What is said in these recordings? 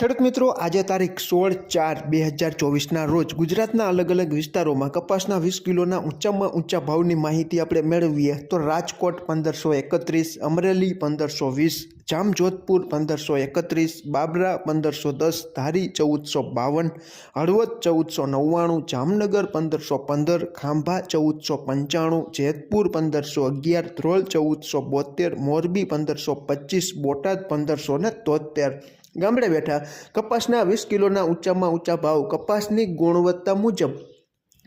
ખેડૂત મિત્રો, આજે તારીખ સોળ ચાર બે હજાર ચોવીસના રોજ ગુજરાતના અલગ અલગ વિસ્તારોમાં કપાસના વીસ કિલોના ઊંચામાં ઊંચા ભાવની માહિતી આપણે મેળવીએ તો રાજકોટ પંદરસો એકત્રીસ, અમરેલી પંદરસો વીસ, જામજોધપુર પંદરસો એકત્રીસ, બાબરા પંદરસો દસ, ધારી ચૌદસો બાવન, હળવદ ચૌદસો નવ્વાણું, જામનગર પંદરસો પંદર, ખાંભા ચૌદસો પંચાણું, જેતપુર પંદરસો અગિયાર, ધ્રોલ ચૌદસો બોતેર, મોરબી પંદરસો પચીસ, બોટાદ પંદરસો ને તોતેર ગામડે બેઠા કપાસના વીસ કિલોના ઊંચામાં ઊંચા ભાવ કપાસની ગુણવત્તા મુજબ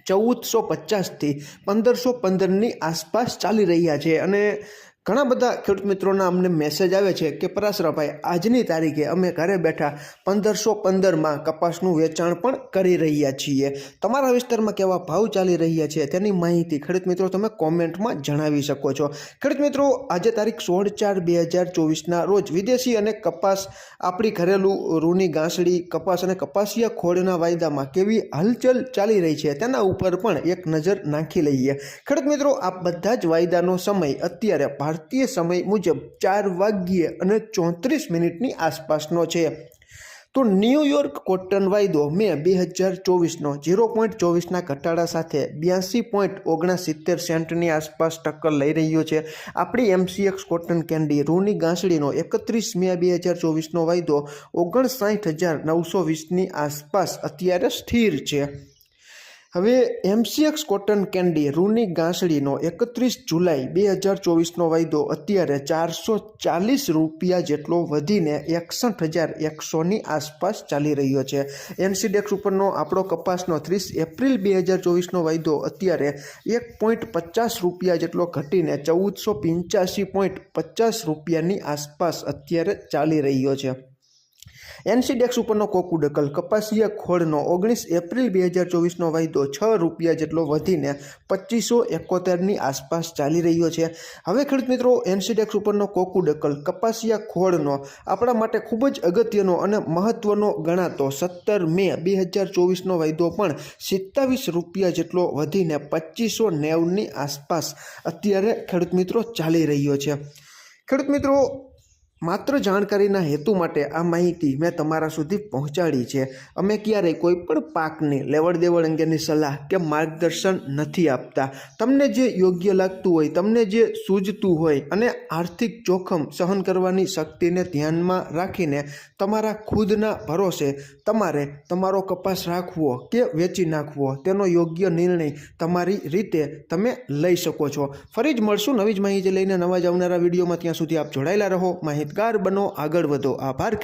ચૌદસો પચાસથી પંદરસો પંદરની આસપાસ ચાલી રહ્યા છે. અને ઘણા બધા ખેડૂત મિત્રોના અમને મેસેજ આવે છે કે, પરાશરાભાઈ, આજની તારીખે અમે ઘરે બેઠા પંદરસો પંદરમાં કપાસનું વેચાણ પણ કરી રહ્યા છીએ. તમારા વિસ્તારમાં કેવા ભાવ ચાલી રહ્યા છે તેની માહિતી ખેડૂત મિત્રો તમે કોમેન્ટમાં જણાવી શકો છો. ખેડૂત મિત્રો, આજે તારીખ સોળ ચાર બે હજાર ચોવીસના રોજ વિદેશી અને કપાસ, આપણી ઘરેલું રૂની ગાંસડી, કપાસ અને કપાસિયા ખોળના વાયદામાં કેવી હલચલ ચાલી રહી છે તેના ઉપર પણ એક નજર નાખી લઈએ. ખેડૂત મિત્રો, આ બધા જ વાયદાનો સમય અત્યારે ભારતીય સમય મુજબ ચાર વાગ્યે અને ચોત્રીસ મિનિટની આસપાસનો છે. તો ન્યૂયોર્ક કોટન વાયદો મે બે હજાર ચોવીસનો ઝીરો પોઈન્ટ ચોવીસના ઘટાડા સાથે બ્યાસી પોઈન્ટ ઓગણસિત્તેર સેન્ટની આસપાસ ટક્કર લઈ રહ્યો છે. આપણી એમસીએક્સ કોટન કેન્ડી રૂની ગાંસડીનો એકત્રીસ મે બે હજાર ચોવીસનો વાયદો ઓગણસાઠ હજાર નવસો વીસની આસપાસ અત્યારે સ્થિર છે. હવે એમસીએક્સ કોટન કેન્ડી રૂની ગાંસડીનો એકત્રીસ જુલાઈ બે હજાર ચોવીસનો વાયદો અત્યારે ચારસો ચાલીસ રૂપિયા જેટલો વધીને એકસઠ હજાર એકસોની આસપાસ ચાલી રહ્યો છે. એનસીડેક્સ ઉપરનો આપણો કપાસનો ત્રીસ એપ્રિલ બે હજાર ચોવીસનો વાયદો અત્યારે એક પોઈન્ટ પચાસ રૂપિયા જેટલો ઘટીને ચૌદસો પંચ્યાસી પોઈન્ટ પચાસ રૂપિયાની આસપાસ અત્યારે ચાલી રહ્યો છે. એનસીડેક્સ ઉપરનો કોકુડકલ કપાસિયા ખોળનો ઓગણીસ એપ્રિલ બે હજાર ચોવીસનો વાયદો છ રૂપિયા જેટલો વધીને પચીસો એકોતેરની આસપાસ ચાલી રહ્યો છે. હવે ખેડૂત મિત્રો, એનસીડેક્સ ઉપરનો કોકુડકલ કપાસિયા ખોળનો આપણા માટે ખૂબ જ અગત્યનો અને મહત્ત્વનો ગણાતો સત્તર મે બે હજાર ચોવીસનો વાયદો પણ સિત્તાવીસ રૂપિયા જેટલો વધીને પચીસો નેવની આસપાસ અત્યારે ખેડૂત મિત્રો ચાલી રહ્યો છે. ખેડૂત મિત્રો માત્ર જાણકારીના હેતુ માટે આ માહિતી મેં તમારા સુધી પહોંચાડી છે. અમે ક્યારેય કોઈ પણ પાકની લેવડ દેવડ અંગેની સલાહ કે માર્ગદર્શન નથી આપતા. તમને જે યોગ્ય લાગતું હોય, તમને જે સૂઝતું હોય અને આર્થિક જોખમ સહન કરવાની શક્તિને ધ્યાનમાં રાખીને તમારા ખુદના ભરોસે તમારે તમારો કપાસ રાખવો કે વેચી નાખવો, તેનો યોગ્ય નિર્ણય તમારી રીતે તમે લઈ શકો છો. ફરી જ મળશું નવી જ માહિતી લઈને નવા જ આવનારા વિડીયોમાં. ત્યાં સુધી આપ જોડાયેલા રહો. માહિતગાર બનો આગળ વધો. આભાર ખેડૂત